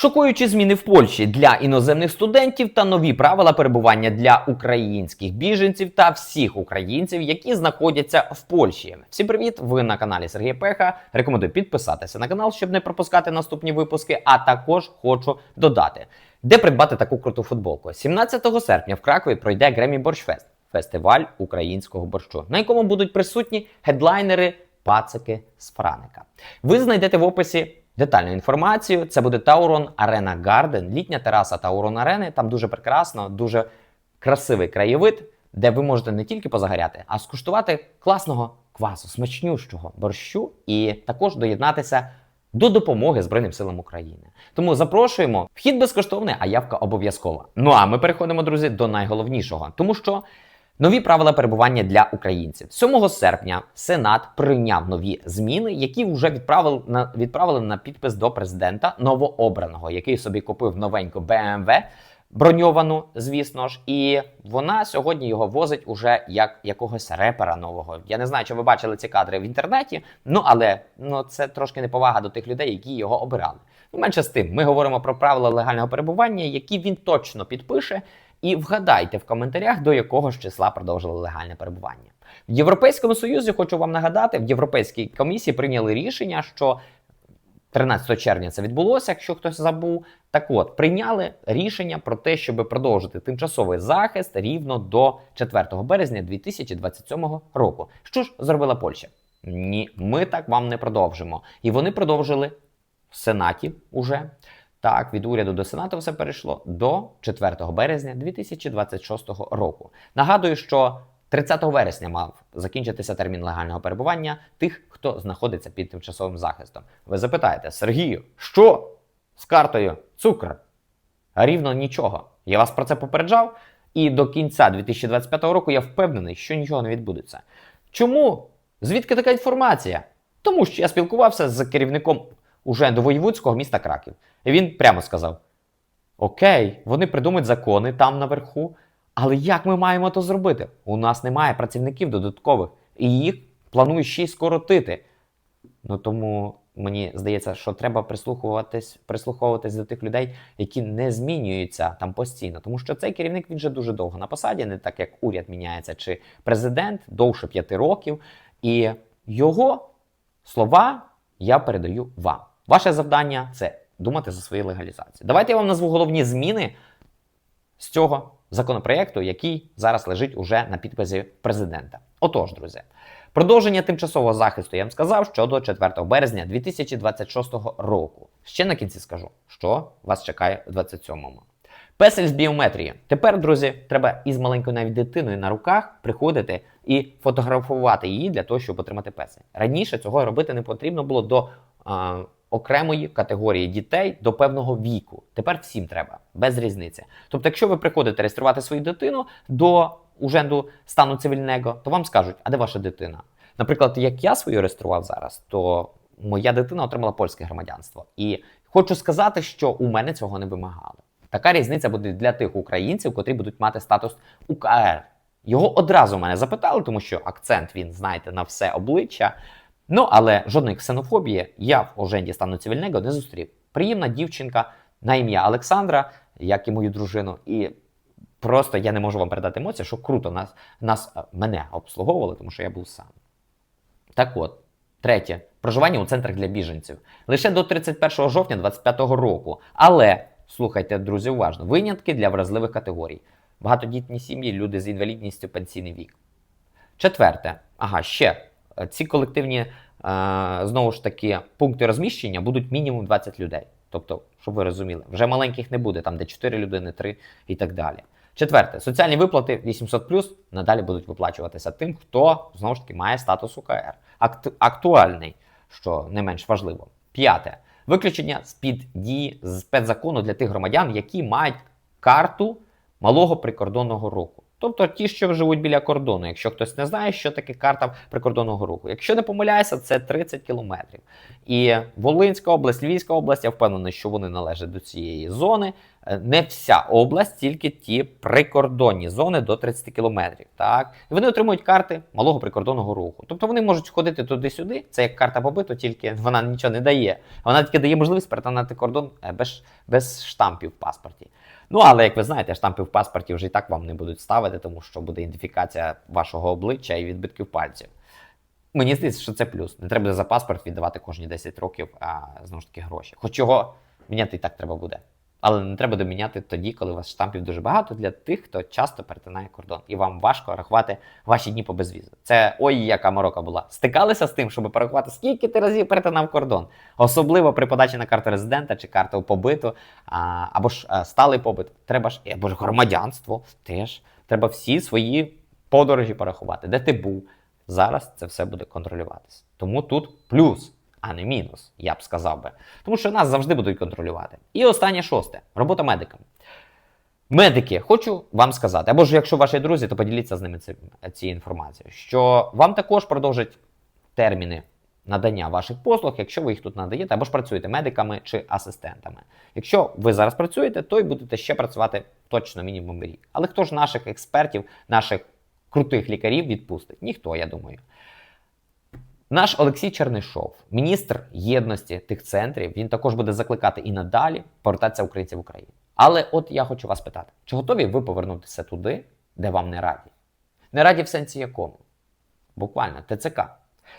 Шокуючі зміни в Польщі для іноземних студентів та нові правила перебування для українських біженців та всіх українців, які знаходяться в Польщі. Всім привіт! Ви на каналі Сергія Пеха. Рекомендую підписатися на канал, щоб не пропускати наступні випуски. А також хочу додати, де придбати таку круту футболку. 17 серпня в Кракові пройде Гремі Борщфест фестиваль українського борщу, на якому будуть присутні хедлайнери, пацики з Франика. Ви знайдете в описі. Детальну інформацію це буде Таурон Арена Гарден, літня тераса Таурон Арени. Там дуже прекрасно, дуже красивий краєвид, де ви можете не тільки позагоряти, а скуштувати класного квасу, смачнющого борщу і також доєднатися до допомоги Збройним силам України. Тому запрошуємо. Вхід безкоштовний, а явка обов'язкова. Ну а ми переходимо, друзі, до найголовнішого, тому що. Нові правила перебування для українців 7 серпня Сенат прийняв нові зміни, які вже відправили на відправили на підпис до президента новообраного, який собі купив новеньку BMW, броньовану, звісно ж, і вона сьогодні його возить уже як якогось репера нового. Я не знаю, чи ви бачили ці кадри в інтернеті. Ну але ну це трошки неповага до тих людей, які його обирали. Ну, менше з тим, ми говоримо про правила легального перебування, які він точно підпише. І вгадайте в коментарях, до якого ж числа продовжили легальне перебування. В Європейському Союзі хочу вам нагадати, в Європейській комісії прийняли рішення, що 13 червня це відбулося, якщо хтось забув. Так от прийняли рішення про те, щоб продовжити тимчасовий захист рівно до 4 березня 2027 року. Що ж зробила Польща? Ні, ми так вам не продовжимо. І вони продовжили в Сенаті уже. Так, від уряду до Сенату все перейшло до 4 березня 2026 року. Нагадую, що 30 вересня мав закінчитися термін легального перебування тих, хто знаходиться під тимчасовим захистом. Ви запитаєте, Сергію, що з картою цукр? Рівно нічого. Я вас про це попереджав, і до кінця 2025 року я впевнений, що нічого не відбудеться. Чому? Звідки така інформація? Тому що я спілкувався з керівником уже до воєвудського міста Краків. І він прямо сказав: Окей, вони придумають закони там наверху, але як ми маємо то зробити? У нас немає працівників додаткових, і їх планують ще й скоротити. Ну тому мені здається, що треба прислухуватись, прислуховуватись до тих людей, які не змінюються там постійно. Тому що цей керівник він вже дуже довго на посаді, не так як уряд міняється, чи президент довше п'яти років. І його слова я передаю вам. Ваше завдання це думати за свої легалізації. Давайте я вам назву головні зміни з цього законопроекту, який зараз лежить уже на підписі президента. Отож, друзі, продовження тимчасового захисту я вам сказав, що до 4 березня 2026 року. Ще на кінці скажу, що вас чекає в 27-му. Песель з біометрії. Тепер, друзі, треба із маленькою навіть дитиною на руках приходити і фотографувати її для того, щоб отримати песель. Раніше цього робити не потрібно було до окремої категорії дітей до певного віку. Тепер всім треба, без різниці. Тобто, якщо ви приходите реєструвати свою дитину до уженду стану цивільного, то вам скажуть, а де ваша дитина? Наприклад, як я свою реєстрував зараз, то моя дитина отримала польське громадянство. І хочу сказати, що у мене цього не вимагали. Така різниця буде для тих українців, котрі будуть мати статус УКР. Його одразу мене запитали, тому що акцент він, знаєте, на все обличчя. Ну, але жодної ксенофобії я в оженді стану цивільного не зустрів. Приємна дівчинка на ім'я Олександра, як і мою дружину, і просто я не можу вам передати емоції, що круто нас, нас е, мене обслуговували, тому що я був сам. Так от, третє, проживання у центрах для біженців лише до 31 жовтня 2025 року. Але слухайте, друзі, уважно, винятки для вразливих категорій. Багатодітні сім'ї, люди з інвалідністю, пенсійний вік. Четверте, ага, ще ці колективні е, знову ж таки пункти розміщення будуть мінімум 20 людей. Тобто, щоб ви розуміли, вже маленьких не буде, там де 4 людини, 3 і так далі. Четверте, соціальні виплати 800 надалі будуть виплачуватися тим, хто знову ж таки має статус УКР. Акт, актуальний, що не менш важливо. П'яте. Виключення з-під дії з спецзакону для тих громадян, які мають карту малого прикордонного руху. Тобто ті, що живуть біля кордону, якщо хтось не знає, що таке карта прикордонного руху. Якщо не помиляюся, це 30 кілометрів. І Волинська область, Львівська область, я впевнений, що вони належать до цієї зони. е, не вся область, тільки ті прикордонні зони до 30 кілометрів. Так? І вони отримують карти малого прикордонного руху. Тобто вони можуть ходити туди-сюди. Це як карта побиту, тільки вона нічого не дає. Вона тільки дає можливість перетинати кордон е, без, без штампів в паспорті. Ну, але як ви знаєте, штампи в паспорті вже і так вам не будуть ставити, тому що буде ідентифікація вашого обличчя і відбитків пальців. Мені здається, що це плюс. Не треба за паспорт віддавати кожні 10 років, а знову ж таки гроші. Хоч його міняти і так треба буде. Але не треба доміняти тоді, коли у вас штампів дуже багато для тих, хто часто перетинає кордон, і вам важко рахувати ваші дні по безвізу. Це ой, яка морока була. Стикалися з тим, щоб порахувати, скільки ти разів перетинав кордон, особливо при подачі на карту резидента чи карту побиту, а, або ж а, сталий побит. Треба ж або ж громадянство теж. Треба всі свої подорожі порахувати, де ти був. Зараз це все буде контролюватися. Тому тут плюс, а не мінус, я б сказав би. Тому що нас завжди будуть контролювати. І останнє шосте робота медиками. Медики, хочу вам сказати, або ж якщо ваші друзі, то поділіться з ними цією інформацією, що вам також продовжать терміни надання ваших послуг, якщо ви їх тут надаєте, або ж працюєте медиками чи асистентами. Якщо ви зараз працюєте, то й будете ще працювати точно мінімум рік. Але хто ж наших експертів, наших крутих лікарів відпустить? Ніхто, я думаю. Наш Олексій Чернишов, міністр єдності тих центрів, він також буде закликати і надалі повертатися українців в Україну. Але от я хочу вас питати: чи готові ви повернутися туди, де вам не раді? Не раді в сенсі якому? Буквально ТЦК.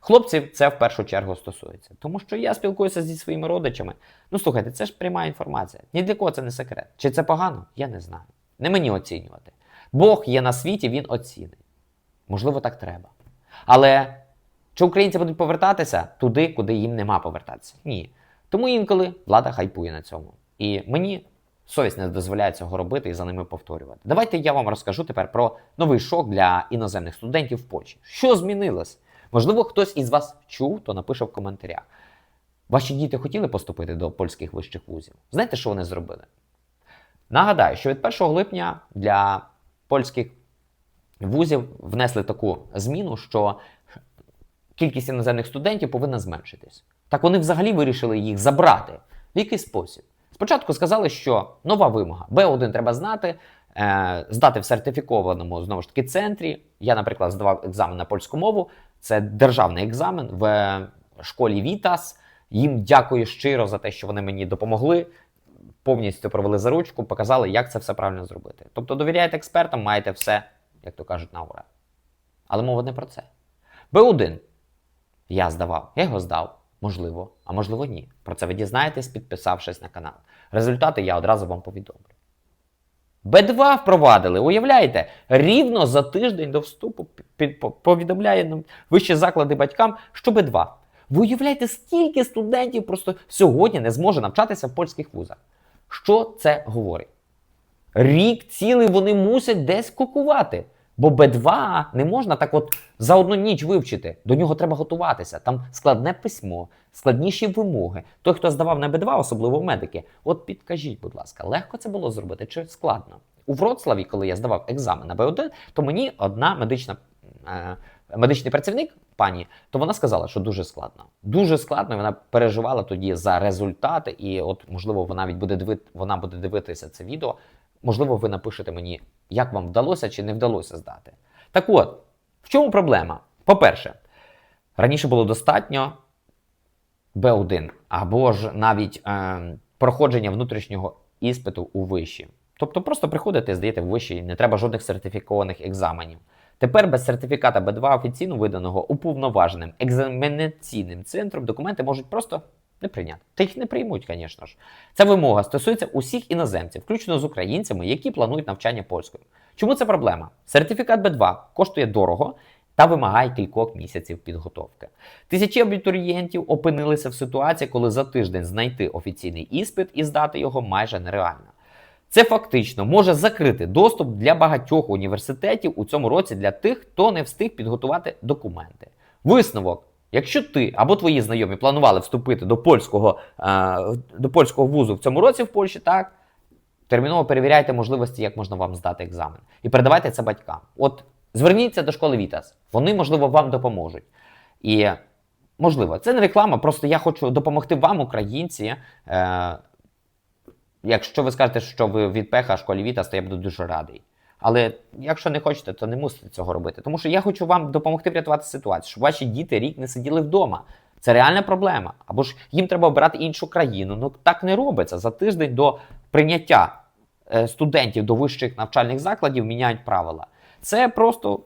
Хлопців це в першу чергу стосується, тому що я спілкуюся зі своїми родичами. Ну слухайте, це ж пряма інформація. Ні для кого це не секрет. Чи це погано? Я не знаю. Не мені оцінювати. Бог є на світі, він оцінить. Можливо, так треба. Але чи українці будуть повертатися туди, куди їм нема повертатися? Ні. Тому інколи влада хайпує на цьому. І мені совість не дозволяє цього робити і за ними повторювати. Давайте я вам розкажу тепер про новий шок для іноземних студентів в Польщі. Що змінилось? Можливо, хтось із вас чув, то напише в коментарях. Ваші діти хотіли поступити до польських вищих вузів? Знаєте, що вони зробили? Нагадаю, що від 1 липня для польських вузів внесли таку зміну, що кількість іноземних студентів повинна зменшитись. Так вони взагалі вирішили їх забрати. В який спосіб? Спочатку сказали, що нова вимога Б1 треба знати, е, здати в сертифікованому знову ж таки центрі. Я, наприклад, здавав екзамен на польську мову. Це державний екзамен в школі Вітас. Їм дякую щиро за те, що вони мені допомогли. Повністю провели за ручку, показали, як це все правильно зробити. Тобто довіряєте експертам, маєте все, як то кажуть, на ура. Але мова не про це. Б1 я здавав, я його здав. Можливо, а можливо, ні. Про це ви дізнаєтесь, підписавшись на канал. Результати я одразу вам повідомлю. Б2 впровадили, уявляєте, рівно за тиждень до вступу повідомляє нам вищі заклади батькам, що Б2. Ви уявляєте, скільки студентів просто сьогодні не зможе навчатися в польських вузах? Що це говорить? Рік цілий вони мусять десь кукувати. Бо Б2 не можна так от за одну ніч вивчити. До нього треба готуватися. Там складне письмо, складніші вимоги. Той, хто здавав на Б2, особливо медики, от підкажіть, будь ласка, легко це було зробити чи складно? У Вроцлаві, коли я здавав екзамен на Б1, то мені одна медична, е, медичний працівник, пані, то вона сказала, що дуже складно. Дуже складно. Вона переживала тоді за результати, і от, можливо, вона навіть буде дивити, вона буде дивитися це відео. Можливо, ви напишете мені, як вам вдалося чи не вдалося здати. Так от, в чому проблема? По-перше, раніше було достатньо Б1 або ж навіть е, проходження внутрішнього іспиту у виші. Тобто просто приходите, здаєте в виші, не треба жодних сертифікованих екзаменів. Тепер без сертифіката Б2 офіційно виданого уповноваженим екзаменаційним центром документи можуть просто не прийняти. Та їх не приймуть, звісно ж. Ця вимога стосується усіх іноземців, включно з українцями, які планують навчання польською. Чому це проблема? Сертифікат Б2 коштує дорого та вимагає кількох місяців підготовки. Тисячі абітурієнтів опинилися в ситуації, коли за тиждень знайти офіційний іспит і здати його майже нереально. Це фактично може закрити доступ для багатьох університетів у цьому році для тих, хто не встиг підготувати документи. Висновок. Якщо ти або твої знайомі планували вступити до польського, е, до польського вузу в цьому році в Польщі, так терміново перевіряйте можливості, як можна вам здати екзамен, і передавайте це батькам. От зверніться до школи Вітас, вони, можливо, вам допоможуть. І можливо, це не реклама, просто я хочу допомогти вам, українці, е, Якщо ви скажете, що ви від пеха школі Вітас, то я буду дуже радий. Але якщо не хочете, то не мусите цього робити. Тому що я хочу вам допомогти врятувати ситуацію, щоб ваші діти рік не сиділи вдома. Це реальна проблема. Або ж їм треба обирати іншу країну. Ну так не робиться. За тиждень до прийняття е, студентів до вищих навчальних закладів міняють правила. Це просто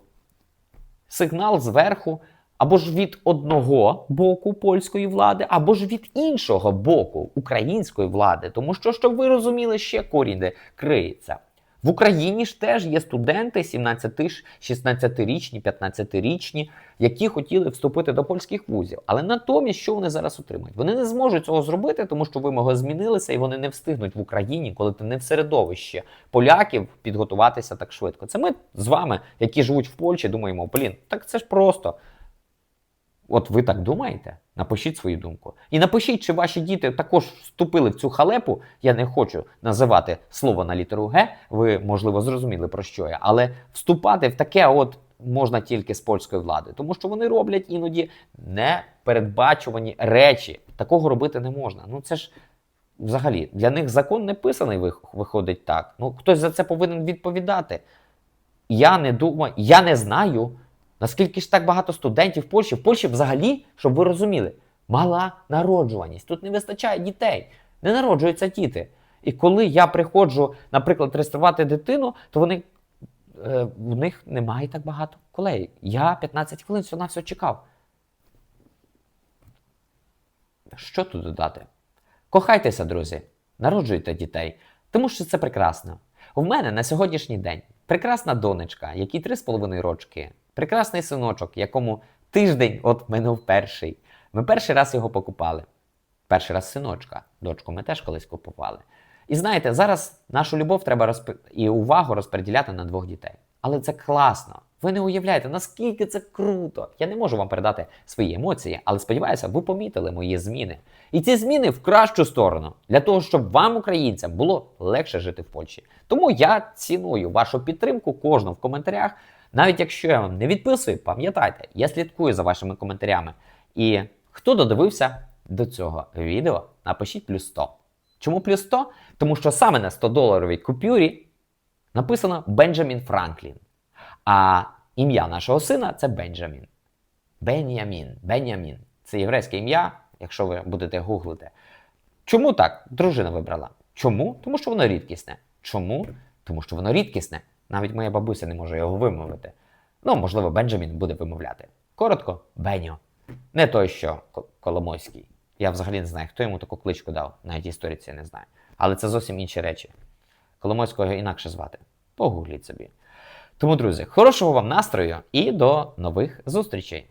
сигнал зверху, або ж від одного боку польської влади, або ж від іншого боку української влади. Тому що, щоб ви розуміли, ще корінь де криється. В Україні ж теж є студенти 17, 16-річні, 15-річні, які хотіли вступити до польських вузів. Але натомість, що вони зараз отримають? Вони не зможуть цього зробити, тому що вимоги змінилися, і вони не встигнуть в Україні, коли ти не в середовищі поляків підготуватися так швидко. Це ми з вами, які живуть в Польщі, думаємо, блін, так це ж просто. От ви так думаєте? Напишіть свою думку. І напишіть, чи ваші діти також вступили в цю халепу. Я не хочу називати слово на літеру Г. Ви, можливо, зрозуміли про що я, але вступати в таке от можна тільки з польської влади, тому що вони роблять іноді непередбачувані речі. Такого робити не можна. Ну це ж взагалі для них закон не писаний, виходить так. Ну хтось за це повинен відповідати. Я не думаю, я не знаю. Наскільки ж так багато студентів в Польщі? В Польщі взагалі, щоб ви розуміли, мала народжуваність. Тут не вистачає дітей, не народжуються діти. І коли я приходжу, наприклад, реєструвати дитину, то вони, е, в них немає так багато колег. Я 15 хвилин всього на все чекав. Що тут додати? Кохайтеся, друзі, народжуйте дітей, тому що це прекрасно. У мене на сьогоднішній день прекрасна донечка, якій 3,5 рочки, прекрасний синочок, якому тиждень от минув перший. Ми перший раз його покупали. Перший раз синочка. Дочку ми теж колись купували. І знаєте, зараз нашу любов треба розп... і увагу розподіляти на двох дітей. Але це класно. Ви не уявляєте, наскільки це круто. Я не можу вам передати свої емоції, але сподіваюся, ви помітили мої зміни. І ці зміни в кращу сторону, для того, щоб вам, українцям, було легше жити в Польщі. Тому я ціную вашу підтримку кожну в коментарях. Навіть якщо я вам не відписую, пам'ятайте, я слідкую за вашими коментарями. І хто додивився до цього відео, напишіть плюс 100. Чому плюс 100? Тому що саме на 100 доларовій купюрі написано Бенджамін Франклін. А ім'я нашого сина це Бенджамін. Бенямін. Бенямін. Це єврейське ім'я, якщо ви будете гуглити. Чому так? Дружина вибрала. Чому? Тому що воно рідкісне. Чому? Тому що воно рідкісне. Навіть моя бабуся не може його вимовити. Ну, можливо, Бенджамін буде вимовляти. Коротко, Беньо. Не той, що Коломойський. Я взагалі не знаю, хто йому таку кличку дав, навіть історії це не знаю. Але це зовсім інші речі. Коломойського інакше звати. Погугліть собі. Тому, друзі, хорошого вам настрою і до нових зустрічей!